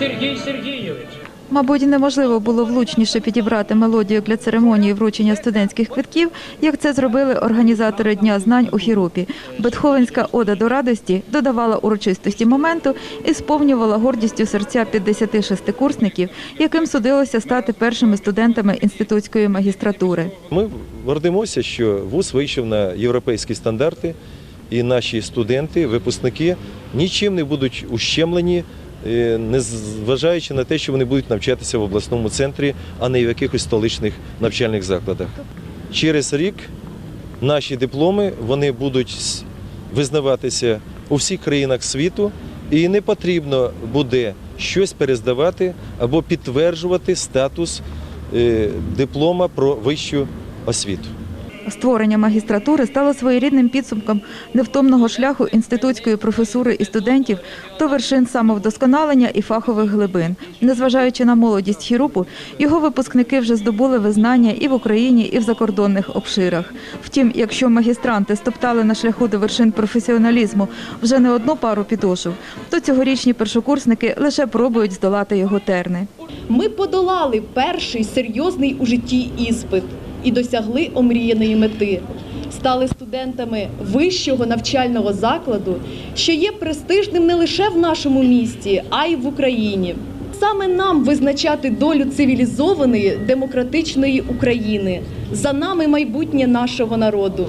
Сергій Сергійович. Мабуть, неможливо було влучніше підібрати мелодію для церемонії вручення студентських квитків, як це зробили організатори Дня знань у Хірупі. Бетховенська ода до радості додавала урочистості моменту і сповнювала гордістю серця 56 курсників, яким судилося стати першими студентами інститутської магістратури. Ми гордимося, що ВУЗ вийшов на європейські стандарти, і наші студенти, випускники нічим не будуть ущемлені, незважаючи на те, що вони будуть навчатися в обласному центрі, а не в якихось столичних навчальних закладах. Через рік наші дипломи вони будуть визнаватися у всіх країнах світу, і не потрібно буде щось перездавати або підтверджувати статус е, диплома про вищу освіту. Створення магістратури стало своєрідним підсумком невтомного шляху інститутської професури і студентів до вершин самовдосконалення і фахових глибин. Незважаючи на молодість Хірупу, його випускники вже здобули визнання і в Україні, і в закордонних обширах. Втім, якщо магістранти стоптали на шляху до вершин професіоналізму вже не одну пару підошв, то цьогорічні першокурсники лише пробують здолати його терни. Ми подолали перший серйозний у житті іспит і досягли омріяної мети. Стали студентами вищого навчального закладу, що є престижним не лише в нашому місті, а й в Україні. Саме нам визначати долю цивілізованої демократичної України. За нами майбутнє нашого народу.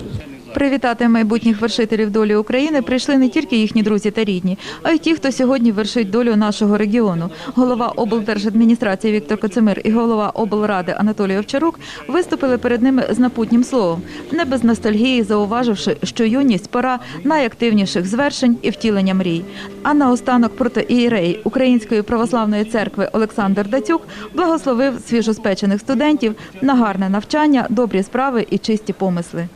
Привітати майбутніх вершителів долі України прийшли не тільки їхні друзі та рідні, а й ті, хто сьогодні вершить долю нашого регіону. Голова облдержадміністрації Віктор Коцемир і голова облради Анатолій Овчарук виступили перед ними з напутнім словом, не без ностальгії зауваживши, що юність пора найактивніших звершень і втілення мрій. А наостанок протоієрей Української православної церкви Олександр Дацюк благословив свіжоспечених студентів на гарне навчання, добрі справи і чисті помисли.